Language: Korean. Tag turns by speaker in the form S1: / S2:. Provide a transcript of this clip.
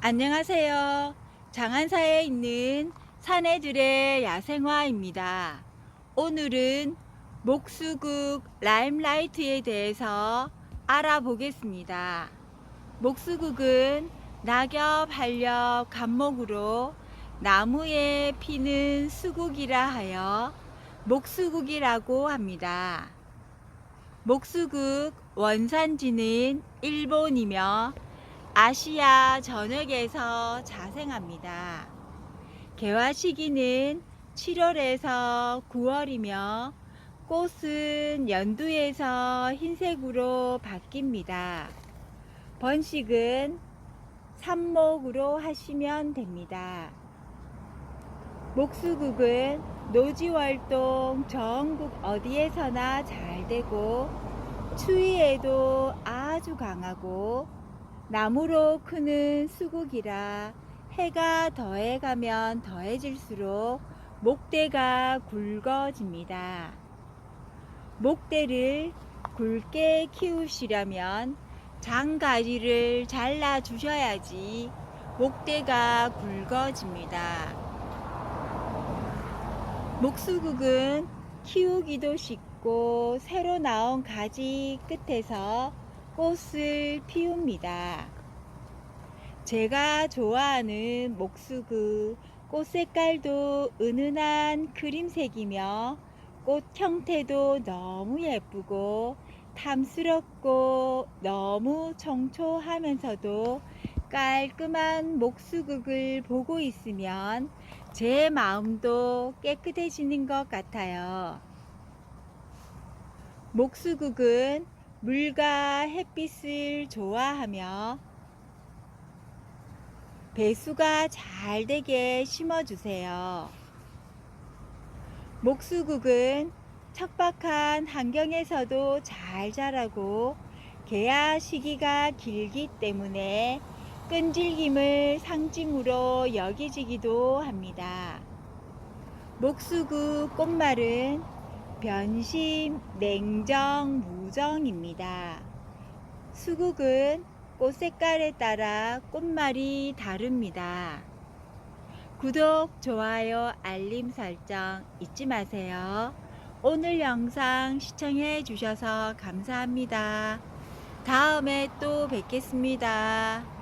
S1: 안녕하세요. 장안사에 있는 사내들의 야생화입니다. 오늘은 목수국 라임라이트에 대해서 알아보겠습니다. 목수국은 낙엽, 한렵, 감목으로 나무에 피는 수국이라 하여 목수국이라고 합니다. 목수국 원산지는 일본이며 아시아 전역에서 자생합니다. 개화 시기는 7월에서 9월이며 꽃은 연두에서 흰색으로 바뀝니다. 번식은 삽목으로 하시면 됩니다. 목수국은 노지활동 전국 어디에서나 잘 되고 추위에도 아주 강하고 나무로 크는 수국이라 해가 더해가면 더해질수록 목대가 굵어집니다. 목대를 굵게 키우시려면 장가지를 잘라 주셔야지 목대가 굵어집니다. 목수국은 키우기도 쉽고 새로 나온 가지 끝에서 꽃을 피웁니다. 제가 좋아하는 목수국 꽃 색깔도 은은한 크림색이며 꽃 형태도 너무 예쁘고 탐스럽고 너무 청초하면서도 깔끔한 목수국을 보고 있으면 제 마음도 깨끗해지는 것 같아요. 목수국은 물과 햇빛을 좋아하며 배수가 잘 되게 심어주세요. 목수국은 척박한 환경에서도 잘 자라고 개화 시기가 길기 때문에 끈질김을 상징으로 여기지기도 합니다. 목수국 꽃말은 변심, 냉정, 무정입니다. 수국은 꽃 색깔에 따라 꽃말이 다릅니다. 구독, 좋아요, 알림 설정 잊지 마세요. 오늘 영상 시청해 주셔서 감사합니다. 다음에 또 뵙겠습니다.